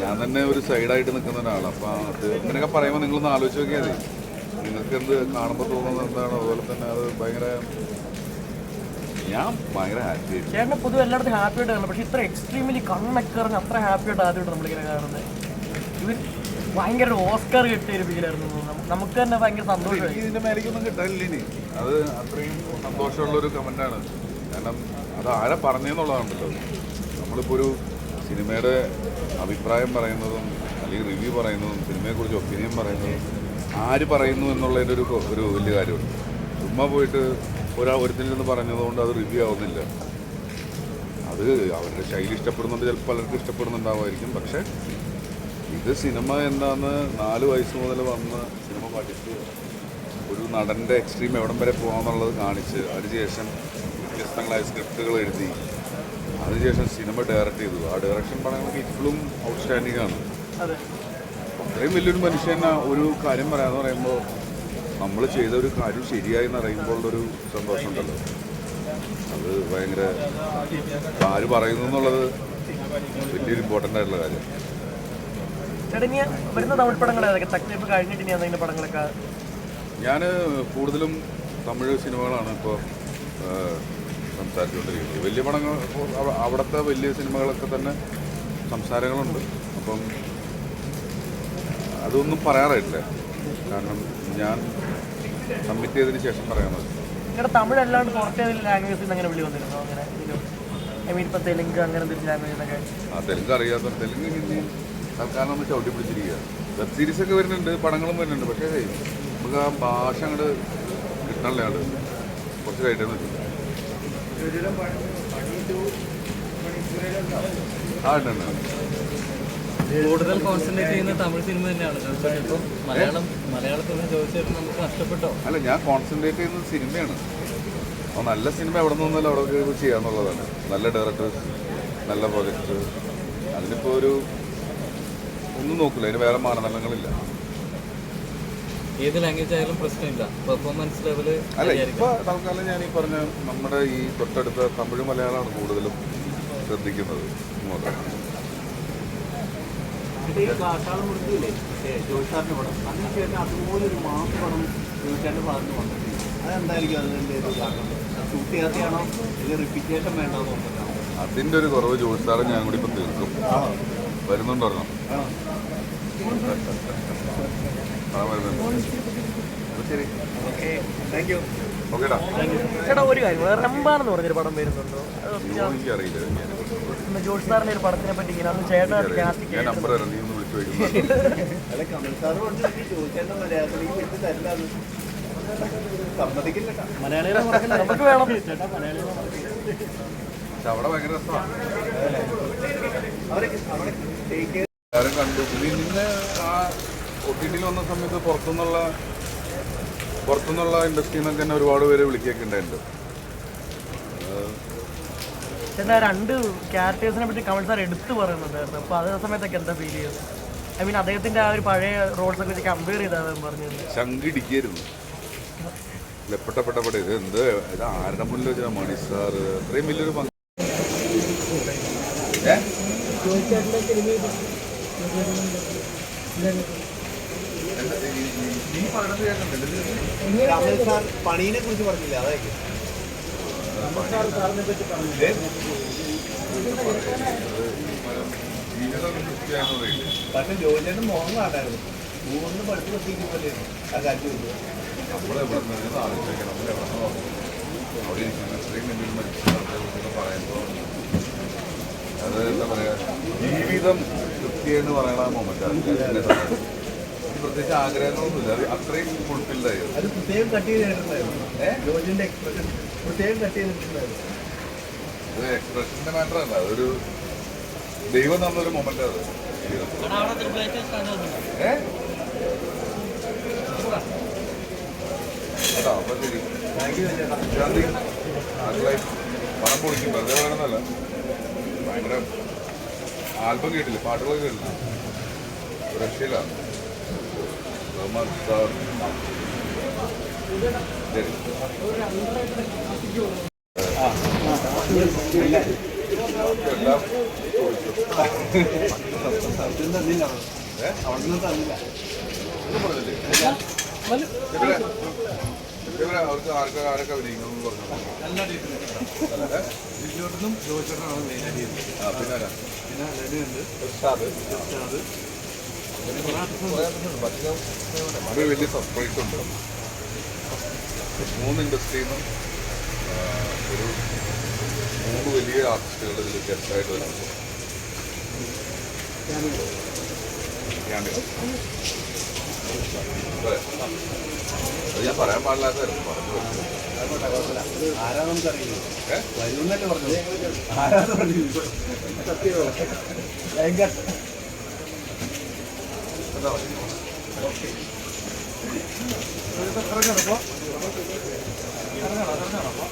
ഞാൻ തന്നെ ഒരു സൈഡായിട്ട് നിൽക്കുന്ന ഒരാളാണ് അപ്പോൾ അത് ഇങ്ങനെയൊക്കെ പറയുമ്പോൾ നിങ്ങളൊന്ന് ആലോചിച്ച് നോക്കിയാൽ മതി. നിങ്ങൾക്ക് എന്ത് കാണുമ്പോൾ തോന്നുന്നത് എന്താണ്? അതുപോലെ തന്നെ അത് ഭയങ്കര ഞാൻ ഭയങ്കര ഹാപ്പി ചേട്ടനെ പൊതുവെ എല്ലായിടത്തും ഹാപ്പി ആയിട്ട് കാണുന്നത് പക്ഷെ ഇത്ര എക്സ്ട്രീമിലി കണ്ണൊക്കെ ഇറങ്ങി അത്ര ഹാപ്പി ആയിട്ട് ആദ്യമായിട്ട് നമ്മളിങ്ങനെ കാണുന്നത് ഇവർ ഭയങ്കര ഓസ്കാർ കിട്ടിയ ഒരു ഫീലായിരുന്നു നമുക്ക് തന്നെ ഭയങ്കര സന്തോഷമായി. ഇതിന്റെ മേലേക്കൊന്നും കിട്ടാനില്ല ഇനി. അത് അത്രയും സന്തോഷമുള്ള ഒരു കമന്റാണ് കാരണം അത് ആരെ പറഞ്ഞെന്നുള്ളതാണല്ലോ. നമ്മളിപ്പോ ഒരു സിനിമയുടെ അഭിപ്രായം പറയുന്നതും അല്ലെങ്കിൽ റിവ്യൂ പറയുന്നതും സിനിമയെക്കുറിച്ച് ഒപ്പീനിയൻ പറയുന്നതും ആര് പറയുന്നു എന്നുള്ളതിന്റെ ഒരു ഒരു വലിയ കാര്യമുണ്ട്. ചുമ്മാ പോയിട്ട് ഒരാ ഒരുത്തിൽ നിന്ന് പറഞ്ഞതുകൊണ്ട് അത് റിവ്യൂ ആവുന്നില്ല. അത് അവരുടെ ശൈലി ഇഷ്ടപ്പെടുന്നുണ്ട് ചിലപ്പോൾ പലർക്കും ഇഷ്ടപ്പെടുന്നുണ്ടാവുമായിരിക്കും. പക്ഷേ ഇത് സിനിമ എന്താന്ന് നാല് വയസ്സ് മുതൽ വന്ന് സിനിമ പഠിച്ച് ഒരു നടന്റെ എക്സ്ട്രീം എവിടം വരെ പോകാമെന്നുള്ളത് കാണിച്ച് അതിനുശേഷം വ്യത്യസ്തങ്ങളായ സ്ക്രിപ്റ്റുകൾ എഴുതി അതിനുശേഷം സിനിമ ഡയറക്റ്റ് ചെയ്തു. ആ ഡയറക്ഷൻ പറയുന്നത് ഇപ്പോഴും ഔട്ട്സ്റ്റാൻഡിംഗ് ആണ്. അതെ. അത്രയും വലിയൊരു മനുഷ്യൻ ഒരു കാര്യം പറയാന്ന് പറയുമ്പോൾ നമ്മൾ ചെയ്ത ഒരു കാര്യം ശരിയായി എന്ന് അറിയുമ്പോൾ ഒരു സന്തോഷമുണ്ടല്ലോ. അത് ഭയങ്കര ആര് പറയുന്നു എന്നുള്ളത് വലിയൊരു ഇമ്പോർട്ടന്റ് ആയിട്ടുള്ള കാര്യം. വരുന്ന തമിഴ് പടങ്ങൾ ഏതൊക്കെ? തക്ലീഫ് കഴിഞ്ഞിട്ട് പടങ്ങളൊക്കെ? ഞാൻ കൂടുതലും തമിഴ് സിനിമകളാണ് ഇപ്പോൾ സംസാരിച്ചുകൊണ്ടിരിക്കുന്നത്. വലിയ പടങ്ങൾ അവിടുത്തെ വലിയ സിനിമകളൊക്കെ തന്നെ സംസാരങ്ങളുണ്ട്. അപ്പം അതൊന്നും പറയാറായിട്ടില്ല കാരണം ഞാൻ സബ്മിറ്റ് ചെയ്തതിന് ശേഷം പറയാമെന്നത് നിങ്ങളുടെ തമിഴ് അല്ലാണ്ട് ലാംഗ്വേജിൽ അങ്ങനെ വിളി വന്നിരുന്നോ? അങ്ങനെ ഐ മീൻ ഇപ്പം തെലുങ്ക് അങ്ങനെ എന്തെങ്കിലും ലാംഗ്വേജിൽ നിന്നൊക്കെ ആ തെലുങ്ക് അറിയാത്ത തെലുങ്ക് ഹിന്ദി തൽക്കാലം നമ്മൾ ചവിട്ടി പിടിച്ചിരിക്കുക. വെബ് സീരീസ് ഒക്കെ വരുന്നുണ്ട് പടങ്ങളും വരുന്നുണ്ട്. പക്ഷേ നമുക്ക് ആ ഭാഷ അങ്ങോട്ട് കിട്ടണില്ലാണ്ട് കുറച്ച് ഉണ്ട് കൂടുതൽ കോൺസെൻട്രേറ്റ് ചെയ്യുന്ന തമിഴ് സിനിമ തന്നെയാണ്. ജോയിച്ചേട്ടൻ ഇപ്പം മലയാളം മലയാളത്തിൽ നിന്ന് ജോയിച്ചേട്ടൻ നമുക്ക് നഷ്ടപ്പെട്ടോ? അല്ല ഞാൻ കോൺസെൻട്രേറ്റ് ചെയ്യുന്നത് സിനിമയാണ് അപ്പോൾ നല്ല സിനിമ എവിടെ നിന്നല്ല അവിടെ ചെയ്യാന്നുള്ളതാണ്. നല്ല ഡയറക്ടേഴ്സ് നല്ല പ്രൊജക്ട് അതിനിപ്പോൾ ഒരു ഒന്നും നോക്കില്ല അതിന് വേറെ മാനദണ്ഡങ്ങളില്ല. ഏത് ലാംഗ്വേജ് ആയാലും പ്രശ്നമില്ല. പെർഫോമൻസ് ലെവൽ അല്ല ഇപ്പൊ തൽക്കാലം ഞാൻ ഈ പറഞ്ഞ നമ്മുടെ ഈ തൊട്ടടുത്ത തമിഴ് മലയാളമാണ് കൂടുതലും ശ്രദ്ധിക്കുന്നത് അതിന്റെ ഒരു കുറവ് ചോദിച്ചാലും ഞാൻ കൂടി ഇപ്പൊ തീർക്കും. വരുന്നുണ്ടോ? ശരി ഓക്കെ താങ്ക് യു ഓക്കേടാ ചേട്ടാ ഒരു കാര്യം. റംബാണെന്ന് പറഞ്ഞൊരു പടം വരുന്നുണ്ടോ? ജോഷ് സാറിന്റെ ഒരു പടത്തിനെ പറ്റി ഇങ്ങനെ അന്ന് മലയാളികളെ നമുക്ക് വേണം. അവിടെ ഭയങ്കര രസമാണ് കണ്ടു. പിന്നെ നിന്നെ ആ ഒ ടി ടിയിൽ വന്ന സമയത്ത് പുറത്തുനിന്നുള്ള പുറത്തുനിന്നുള്ള ഇൻഡസ്ട്രിയിൽ നിന്നൊക്കെ തന്നെ ഒരുപാട് പേര് വിളിക്കുകയൊക്കെ ഉണ്ടായിട്ടുണ്ട് രണ്ട് ക്യാരക്ടേഴ്സിനെ പറ്റി കമൽ സാർ എടുത്തു പറയുന്നുണ്ടായിരുന്നു. അപ്പോൾ അതേ സമയത്തൊക്കെ എന്താ ഫീൽ ചെയ്യുന്നത് ഐ മീൻ അദ്ദേഹത്തിന്റെ ആ ഒരു പഴയ റോൾസ് ഒക്കെ വെച്ച് കമ്പയർ ചെയ്താണ് പറഞ്ഞത്. ശങ്കിടിക്കായിരുന്നു ലെപ്പെട്ടപ്പെട്ടപ്പെട്ട ഇത് എന്ത്? ഇത് ആരുടെ മുന്നിൽ വെച്ചാൽ മണി സാർ അത്രയും വലിയൊരു പങ്ക് ഏ? സാർ പണീനെ കുറിച്ച് പറഞ്ഞില്ല അതായിരിക്കും പക്ഷെ ജോയിച്ചേട്ടൻ മോഹൻ കാട്ടായിരുന്നു മൂന്ന് പഠിച്ചു പറ്റിയിരിക്കുമല്ലേ ആ കാറ്റ് ജീവിതം കൃത്യം എന്ന് പറയുന്ന മൊമെന്റ് പ്രത്യേകിച്ച് ആഗ്രഹങ്ങളൊന്നുമില്ല. അത് അത്രയും ഫുൾഫിൽഡ് ആയി അത് പ്രത്യേകം കട്ട് ചെയ്തിട്ടുണ്ടായിരുന്നു. ജോർജിന്റെ എക്സ്പ്രഷൻ പ്രത്യേകം കട്ട് ചെയ്തിട്ടുണ്ടായിരുന്നു. അത് എക്സ്പ്രഷന്റെ മാറ്റർ അല്ല. അതൊരു ദൈവം തന്നൊരു മൊമെന്റ് അത്. അപ്പൊ ശരി. പണം പൊളിക്കും. വെറുതെ വേണമെന്നല്ല ഭയങ്കര ആൽബം കേട്ടില്ല? പാട്ടുകളൊക്കെ കേട്ടില്ല? രക്ഷയിലാണ് റഹ്മാൻ സാർ സത്യം തന്നില്ല ഏ? അവിടുന്ന് തന്നില്ല അവർക്ക് ആർക്കെ ആരൊക്കെ അഭിനയിക്കണം പറഞ്ഞു ജിജോട്ടനും ജോയിച്ചോട്ടനാണ് മെയിനായിട്ട് ചെയ്യുന്നത് പിന്നെ ആരാ? പിന്നെ അത് വലിയ സർപ്രൈസ് ഉണ്ട് മൂന്ന് ഇൻഡസ്ട്രിയിൽ നിന്നും ഒരു മൂന്ന് വലിയ ആർട്ടിസ്റ്റുകൾ ഇതിൽ ഗസ്റ്റായിട്ട് വരുന്നുണ്ട്. അതെ. ഞാൻ പറയാൻ പാടില്ലാത്തായിരുന്നു പറഞ്ഞു. ആരാ നമുക്കറിയില്ല വരുന്നല്ലേ വരുമെന്നല്ലേ പറഞ്ഞു ആരാന്ന് പറഞ്ഞു സത്യമല്ല ഭയങ്കര ഇറങ്ങണം, ഇറങ്ങണം.